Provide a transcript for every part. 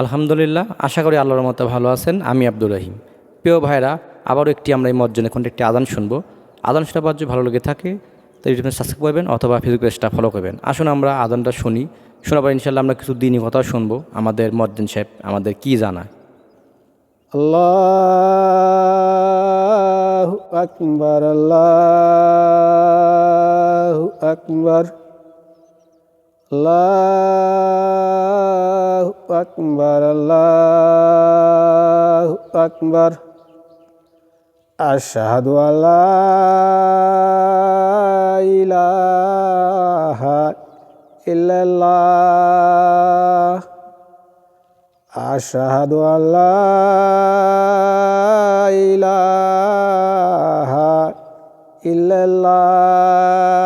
আলহামদুলিল্লাহ, আশা করি আল্লাহর মতো ভালো আছেন। আমি আব্দুর রহিম। প্রিয় ভাইরা আবারও একটি আমরা এই মজ্জনে কোনটি একটি আদান শুনব। আদান শোনা পাওয়ার ভালো লেগে থাকে তো ইউটিউবে সাবস্ক্রাইব করবেন অথবা ফেসবুক পেজটা ফলো করবেন। আসুন আমরা আদানটা শুনি। শোনার পর ইনশাল্লাহ আমরা কিছু দিনই কথাও শুনব। আমাদের মজ্জিন সাহেব আমাদের কি জানা আল্লাহ আকবার, আল্লাহু আকবার। আল্লাহু আকবার আল্লাহু আকবার। আশহাদু আল্লা ইলাহা ইল্লাল্লাহ। আশহাদু আল্লা ইলাহা ইল্লাল্লাহ।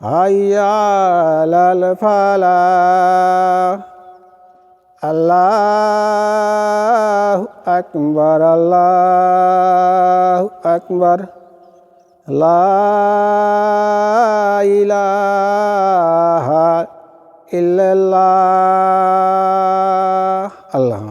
হাইয়ালাল ফালাহ আল্লাহু আকবার আল্লাহু আকবার। লা ইলাহা ইল্লাল্লাহ। আল্লাহ